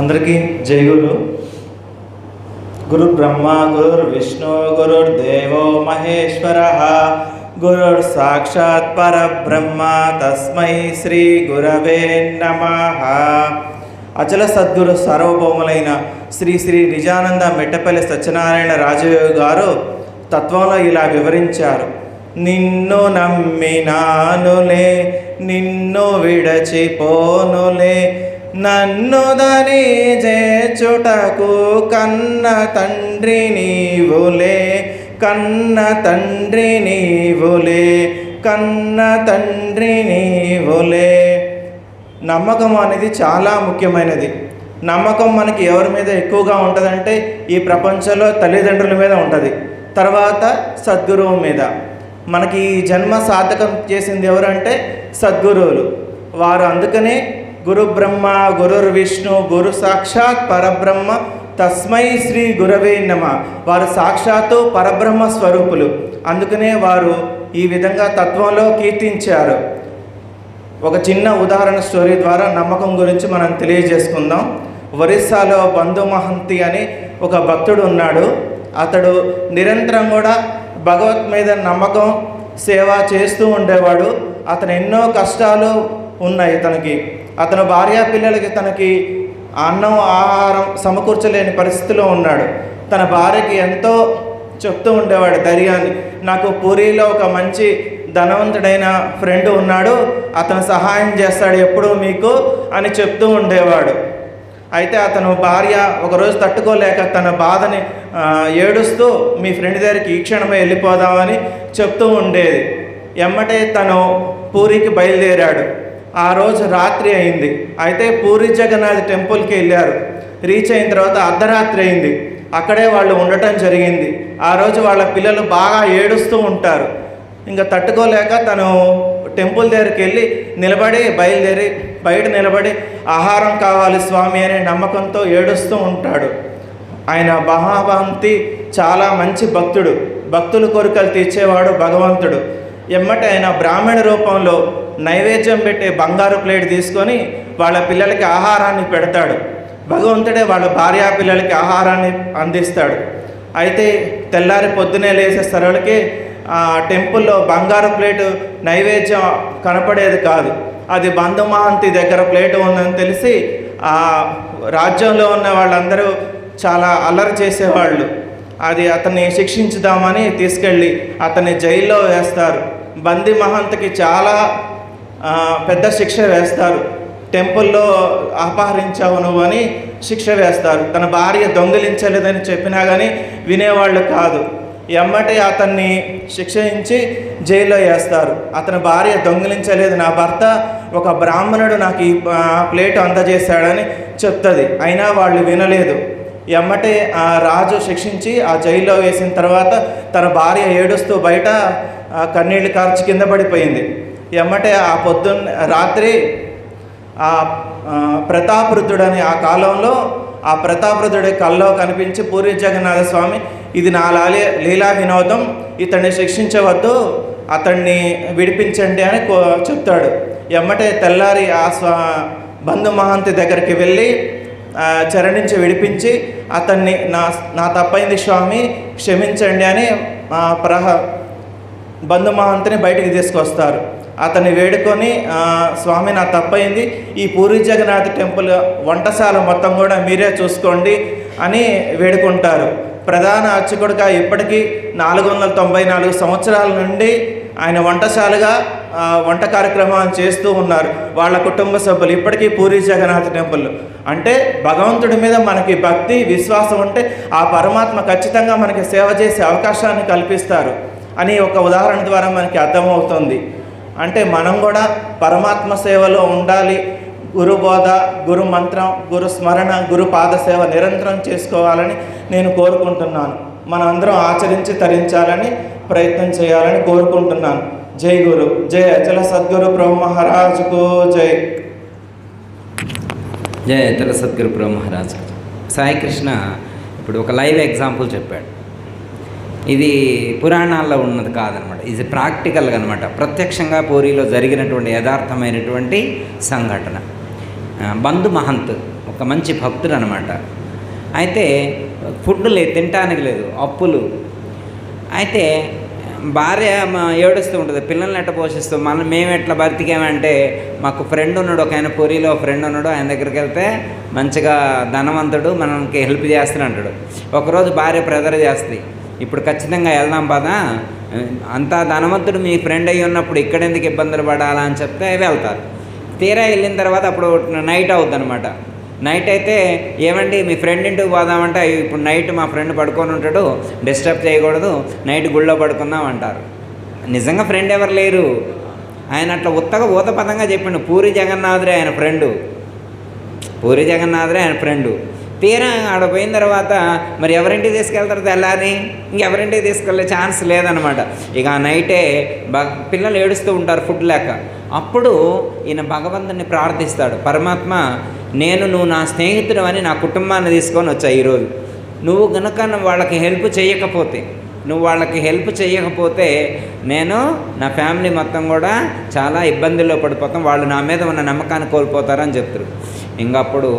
అందరికీ జై గురు గురు బ్రహ్మ గురుర్ విష్ణు గురుర్ దేవో మహేశ్వర. గురుర్ సాక్షాత్ పరబ్రహ్మ తస్మై శ్రీ గురవే నమ. అచల సద్గురు సార్వభౌములైన శ్రీ శ్రీ నిజానంద మెట్టపల్లి సత్యనారాయణ రాజయోగి గారు తత్వంలో ఇలా వివరించారు. నిన్ను నమ్మినానులే నిన్ను విడచిపోనులే నన్ను దని చేచుటకు కన్న తండ్రి నీవులే కన్న తండ్రి నీవులే కన్న తండ్రి నీవులే. నమ్మకం అనేది చాలా ముఖ్యమైనది. నమ్మకం మనకి ఎవరి మీద ఎక్కువగా ఉంటుందంటే ఈ ప్రపంచంలో తల్లిదండ్రుల మీద ఉంటుంది. తర్వాత సద్గురువు మీద. మనకి ఈ జన్మ సాధకం చేసింది ఎవరంటే సద్గురువులు. వారు అందుకనే గురు బ్రహ్మ గురుర్ విష్ణు గురు సాక్షాత్ పరబ్రహ్మ తస్మై శ్రీ గురవే నమ వారు సాక్షాత్తు పరబ్రహ్మ స్వరూపులు. అందుకనే వారు ఈ విధంగా తత్వంలో కీర్తించారు. ఒక చిన్న ఉదాహరణ స్టోరీ ద్వారా నమ్మకం గురించి మనం తెలియజేసుకుందాం. ఒరిస్సాలో బంధు మహంతి అని ఒక భక్తుడు ఉన్నాడు. అతడు నిరంతరం కూడా భగవత్ మీద నమ్మకం సేవ చేస్తూ ఉండేవాడు. అతను ఎన్నో కష్టాలు ఉన్నాయి తనకి. అతను భార్య పిల్లలకి తనకి అన్నం ఆహారం సమకూర్చలేని పరిస్థితిలో ఉన్నాడు. తన భార్యకి ఎంతో చెప్తూ ఉండేవాడు ధైర్యాన్ని. నాకు పూరిలో ఒక మంచి ధనవంతుడైన ఫ్రెండ్ ఉన్నాడు. అతను సహాయం చేస్తాడు ఎప్పుడూ మీకు అని చెప్తూ ఉండేవాడు. అయితే అతను భార్య ఒకరోజు తట్టుకోలేక తన బాధని ఏడుస్తూ మీ ఫ్రెండ్ దగ్గరికి ఈ క్షణమే వెళ్ళిపోదామని చెప్తూ ఉండేది. ఎమ్మటే తను పూరికి బయలుదేరాడు. ఆ రోజు రాత్రి అయింది. అయితే పూరి జగన్నాథ్ టెంపుల్కి వెళ్ళారు. రీచ్ అయిన తర్వాత అర్ధరాత్రి అయింది. అక్కడే వాళ్ళు ఉండటం జరిగింది. ఆ రోజు వాళ్ళ పిల్లలు బాగా ఏడుస్తూ ఉంటారు. ఇంకా తట్టుకోలేక తను టెంపుల్ దగ్గరికి వెళ్ళి నిలబడి బయలుదేరి బయట నిలబడి ఆహారం కావాలి స్వామి అనే నమ్మకంతో ఏడుస్తూ ఉంటాడు. ఆయన మహాభాంతి చాలా మంచి భక్తుడు. భక్తుల కోరికలు తీర్చేవాడు భగవంతుడు. ఎమ్మటి ఆయన బ్రాహ్మణ రూపంలో నైవేద్యం పెట్టే బంగారు ప్లేట్ తీసుకొని వాళ్ళ పిల్లలకి ఆహారాన్ని పెడతాడు. భగవంతుడే వాళ్ళ భార్యా పిల్లలకి ఆహారాన్ని అందిస్తాడు. అయితే తెల్లారి పొద్దునే లేచేసరికి ఆ టెంపుల్లో బంగారు ప్లేటు నైవేద్యం కనపడేది కాదు. అది బంధుమహంతి దగ్గర ప్లేటు ఉందని తెలిసి ఆ రాజ్యంలో ఉన్న వాళ్ళందరూ చాలా అల్లరి చేసేవాళ్ళు. అది అతన్ని శిక్షించుదామని తీసుకెళ్ళి అతన్ని జైల్లో వేస్తారు. బంది మహంతకి చాలా పెద్ద శిక్ష వేస్తారు. టెంపుల్లో అపహరించావు నువ్వు అని శిక్ష వేస్తారు. తన భార్య దొంగిలించలేదని చెప్పినా కానీ వినేవాళ్ళు కాదు. ఎమ్మటి అతన్ని శిక్షించి జైల్లో వేస్తారు. అతని భార్య దొంగిలించలేదు. నా భర్త ఒక బ్రాహ్మణుడు నాకు ఈ ప్లేట్ అందజేశాడని చెప్తుంది. అయినా వాళ్ళు వినలేదు. ఎమ్మటే ఆ రాజు శిక్షించి ఆ జైల్లో వేసిన తర్వాత తన భార్య ఏడుస్తూ బయట కన్నీళ్ళు కార్చి కింద పడిపోయింది. ఎమ్మటే ఆ పొద్దున్న రాత్రి ఆ ఆ, ప్రతాపరుద్రుడని ఆ కాలంలో ఆ ప్రతాపరుద్రుడి కల్లో కనిపించి పూరి జగన్నాథ స్వామి ఇది నా లాలే లీలా వినోదం ఇతన్ని శిక్షించవద్దు అతన్ని విడిపించండి అని కో చెప్తాడు. ఎమ్మటే తెల్లారి ఆ స్వా బంధు మహంతి దగ్గరికి వెళ్ళి చరణించి విడిపించి అతన్ని నా నా తప్పైంది స్వామి క్షమించండి అని ప్రహ బంధుమహంతుని బయటికి తీసుకొస్తారు. అతన్ని వేడుకొని స్వామి నా తప్పయింది ఈ పూరి జగన్నాథ్ టెంపుల్ వంటశాల మొత్తం కూడా మీరే చూసుకోండి అని వేడుకుంటారు. ప్రధాన అర్చకుడిగా ఇప్పటికీ నాలుగు వందల తొంభై నాలుగు సంవత్సరాల నుండి ఆయన వంటశాలగా వంట కార్యక్రమాలు చేస్తూ ఉన్నారు. వాళ్ళ కుటుంబ సభ్యులు ఇప్పటికీ పూరి జగన్నాథ్ టెంపుల్. అంటే భగవంతుడి మీద మనకి భక్తి విశ్వాసం ఉంటే ఆ పరమాత్మ ఖచ్చితంగా మనకి సేవ చేసే అవకాశాన్ని కల్పిస్తారు. అని ఒక ఉదాహరణ ద్వారా మనకి అర్థమవుతుంది. అంటే మనం కూడా పరమాత్మ సేవలో ఉండాలి. గురు బోధ గురు మంత్రం గురు స్మరణ గురు పాద సేవ నిరంతరం చేసుకోవాలని నేను కోరుకుంటున్నాను. మనందరం ఆచరించి తరించాలని ప్రయత్నం చేయాలని కోరుకుంటున్నాను. జై గురు. జై అచల సద్గురు బ్రహ్మహరాజుకు జై. జయ అచల సద్గురు ప్రభు సాయికృష్ణ ఇప్పుడు ఒక లైవ్ ఎగ్జాంపుల్ చెప్పాడు. ఇది పురాణాల్లో ఉన్నది కాదనమాట. ఇది ప్రాక్టికల్గా అనమాట. ప్రత్యక్షంగా పూరిలో జరిగినటువంటి యథార్థమైనటువంటి సంఘటన. బంధు మహంత్ ఒక మంచి భక్తుడు అనమాట. అయితే ఫుడ్ లేదు తినటానికి లేదు అప్పులు. అయితే భార్య మా ఏడుస్తూ ఉంటుంది పిల్లల్ని ఎట్ట పోషిస్తూ మనం మేము ఎట్లా బతికామంటే మాకు ఫ్రెండ్ ఉన్నాడు ఒక ఆయన పూరిలో ఫ్రెండ్ ఉన్నాడు ఆయన దగ్గరికి వెళ్తే మంచిగా ధనవంతుడు మనకి హెల్ప్ చేస్తాను అంటాడు ఒకరోజు భార్య ప్రెజర్ చేస్తుంది ఇప్పుడు ఖచ్చితంగా వెళ్దాం పదా. అంతా ధనవంతుడు మీ ఫ్రెండ్ అయ్యి ఉన్నప్పుడు ఇక్కడ ఎందుకు ఇబ్బందులు పడాలా అని చెప్తే వెళ్తారు. తీరా వెళ్ళిన తర్వాత అప్పుడు నైట్ అవుద్ది అనమాట నైట్ అయితే ఏమండి మీ ఫ్రెండ్ ఇంటికి పోదామంటే ఇప్పుడు నైట్ మా ఫ్రెండ్ పడుకొని ఉంటాడు డిస్టర్బ్ చేయకూడదు నైట్ గుళ్ళో పడుకుందాం అంటారు. నిజంగా ఫ్రెండ్ ఎవరు లేరు? ఆయన అట్లా ఉత్తగా ఊతపదంగా చెప్పిండు. పూరి జగన్నాథుడే ఆయన ఫ్రెండు పూరి జగన్నాథుడే ఆయన ఫ్రెండు తీరా ఆడ పోయిన తర్వాత మరి ఎవరింటికి తీసుకెళ్తారు తెల్లారి? ఇంకెవరింటికి తీసుకెళ్ళే ఛాన్స్ లేదనమాట ఇక ఆ నైటే బ పిల్లలు ఏడుస్తూ ఉంటారు ఫుడ్ లేక. అప్పుడు ఈయన భగవంతుని ప్రార్థిస్తాడు. పరమాత్మ నేను నువ్వు నా స్నేహితుడు అని నా కుటుంబాన్ని తీసుకొని వచ్చా ఈరోజు. నువ్వు గనుక వాళ్ళకి హెల్ప్ చేయకపోతే నువ్వు వాళ్ళకి హెల్ప్ చేయకపోతే నేను నా ఫ్యామిలీ మొత్తం కూడా చాలా ఇబ్బందుల్లో పడిపోతాం. వాళ్ళు నా మీద ఉన్న నమ్మకాన్ని కోల్పోతారని చెప్తారు. ఇంకప్పుడు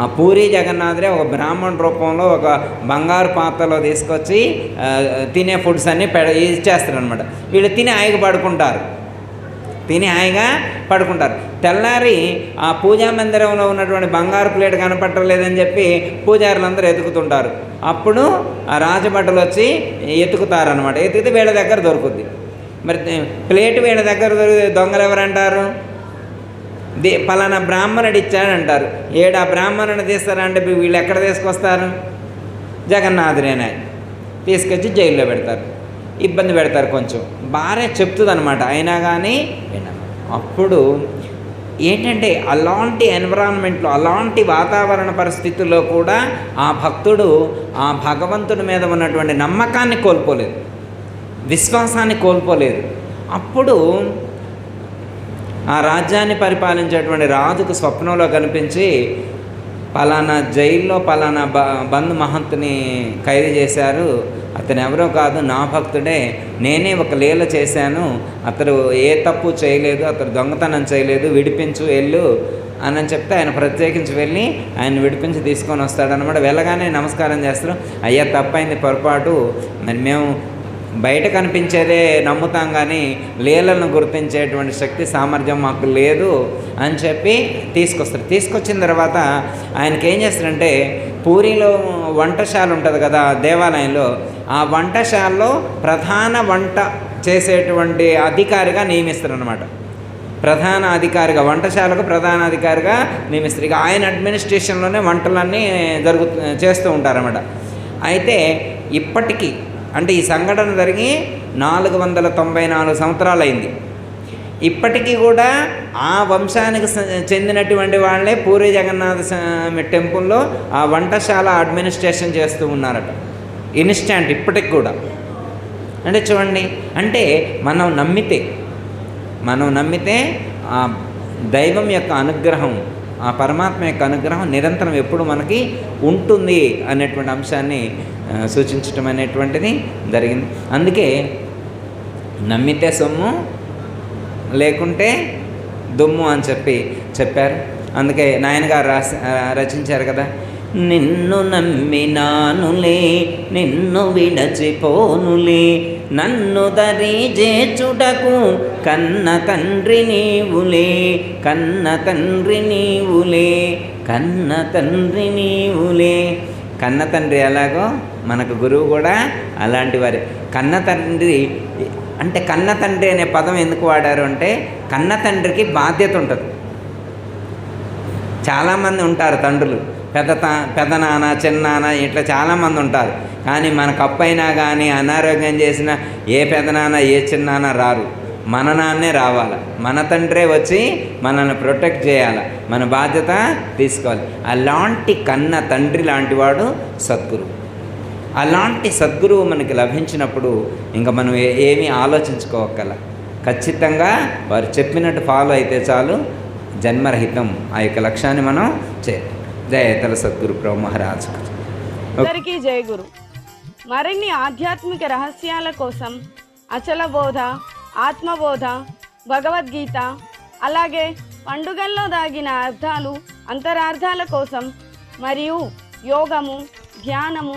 ఆ పూరి జగన్నాథుడే ఒక బ్రాహ్మణ రూపంలో ఒక బంగారు పాత్రలో తీసుకొచ్చి తినే ఫుడ్స్ అన్నీ పెడ ఇచ్చేస్తారు అనమాట వీళ్ళు తిని హాయిగా పడుకుంటారు. తిని హాయిగా పడుకుంటారు. తెల్లారి ఆ పూజా మందిరంలో ఉన్నటువంటి బంగారు ప్లేట్ కనపట్టలేదని చెప్పి పూజారులందరూ ఎదుగుతుంటారు. అప్పుడు ఆ రాజభటలు వచ్చి ఎతుకుతారనమాట ఎతికితే వీళ్ళ దగ్గర దొరుకుద్ది. మరి ప్లేట్ వీళ్ళ దగ్గర దొరుకుతుంది దొంగలు ఎవరంటారు? దే పలానా బ్రాహ్మణుడు ఇచ్చాడంటారు. ఏడు ఆ బ్రాహ్మణుడు తీస్తారంటే వీళ్ళు ఎక్కడ తీసుకొస్తారు? జగన్నాథుడేనా తీసుకొచ్చి జైల్లో పెడతారు. ఇబ్బంది పెడతారు కొంచెం. భార్య చెప్తుంది అనమాట అయినా కానీ అప్పుడు ఏంటంటే అలాంటి ఎన్విరాన్మెంట్లో అలాంటి వాతావరణ పరిస్థితుల్లో కూడా ఆ భక్తుడు ఆ భగవంతుడి మీద ఉన్నటువంటి నమ్మకాన్ని కోల్పోలేదు. విశ్వాసాన్ని కోల్పోలేదు. అప్పుడు ఆ రాజ్యాన్ని పరిపాలించేటువంటి రాజుకు స్వప్నంలో కనిపించి పలానా జైల్లో పలానా బ బంధు మహంతుని ఖైదు చేశారు. అతను ఎవరో కాదు నా భక్తుడే. నేనే ఒక లీల చేశాను. అతడు ఏ తప్పు చేయలేదు అతడు దొంగతనం చేయలేదు విడిపించు వెళ్ళు అని చెప్తే ఆయన ప్రత్యేకించి వెళ్ళి ఆయన విడిపించి తీసుకొని వస్తాడనమాట వెళ్ళగానే నమస్కారం చేస్తారు. అయ్యా తప్పైంది పొరపాటు. మరి మేము బయట కనిపించేదే నమ్ముతాం కానీ లీలను గుర్తించేటువంటి శక్తి సామర్థ్యం మాకు లేదు అని చెప్పి తీసుకొస్తారు. తీసుకొచ్చిన తర్వాత ఆయనకి ఏం చేస్తారంటే పూరిలో వంటశాల ఉంటుంది కదా దేవాలయంలో ఆ వంటశాలలో ప్రధాన వంట చేసేటువంటి అధికారిగా నియమిస్తారు అనమాట ప్రధాన అధికారిగా వంటశాలకు ప్రధాన అధికారిగా నియమిస్తారు. ఇక ఆయన అడ్మినిస్ట్రేషన్లోనే వంటలన్నీ జరుగు చేస్తూ ఉంటారన్నమాట. అయితే ఇప్పటికీ అంటే ఈ సంఘటన జరిగి నాలుగు వందల తొంభై నాలుగు సంవత్సరాలు అయింది ఇప్పటికీ కూడా ఆ వంశానికి చెందినటువంటి వాళ్ళే పూరి జగన్నాథ స్వామి టెంపుల్లో ఆ వంటశాల అడ్మినిస్ట్రేషన్ చేస్తూ ఉన్నారట. ఇన్స్టాంట్ ఇప్పటికి కూడా. అంటే చూడండి అంటే మనం నమ్మితే మనం నమ్మితే ఆ దైవం యొక్క అనుగ్రహం ఆ పరమాత్మ యొక్క అనుగ్రహం నిరంతరం ఎప్పుడు మనకి ఉంటుంది అనేటువంటి అంశాన్ని సూచించటం అనేటువంటిది జరిగింది. అందుకే నమ్మితే సొమ్ము లేకుంటే దుమ్ము అని చెప్పి చెప్పారు. అందుకే నాయనగారు రాసి రచించారు కదా నిన్ను నమ్మినానులే నిన్ను విడచిపోనులే నన్ను దరి చేచుటకు కన్న తండ్రి నీవులే కన్న తండ్రి నీవులే కన్న తండ్రి నీవులే. కన్న తండ్రి ఎలాగో మనకు గురువు కూడా అలాంటి వారే. కన్న తండ్రి అంటే కన్న తండ్రి అనే పదం ఎందుకు వాడారు అంటే కన్న తండ్రికి బాధ్యత ఉంటుంది. చాలామంది ఉంటారు తండ్రులు. పెద్ద తా పెద్ద నాన్న చిన్నాన్న ఇట్లా చాలామంది ఉంటారు. కానీ మనకు అప్పైనా కానీ అనారోగ్యం చేసిన ఏ పెదనాన్న ఏ చిన్నాన్న రారు. మన నాన్నే రావాలి. మన తండ్రే వచ్చి మనల్ని ప్రొటెక్ట్ చేయాలి. మన బాధ్యత తీసుకోవాలి. అలాంటి కన్న తండ్రి లాంటి వాడు అలాంటి సద్గురువు మనకి లభించినప్పుడు ఇంకా మనం ఏ- ఏమీ ఆలోచించుకోవక్కల ఖచ్చితంగా వారు చెప్పినట్టు ఫాలో అయితే చాలు. జన్మరహితం ఆ యొక్క లక్ష్యాన్ని మనం చే జయతల సద్గురు ప్రభు మహారాజు. అందరికీ జయగురు మరిన్ని ఆధ్యాత్మిక రహస్యాల కోసం అచల బోధ ఆత్మబోధ భగవద్గీత అలాగే పండుగల్లో దాగిన అర్థాలు అంతరార్థాల కోసం మరియు యోగము ధ్యానము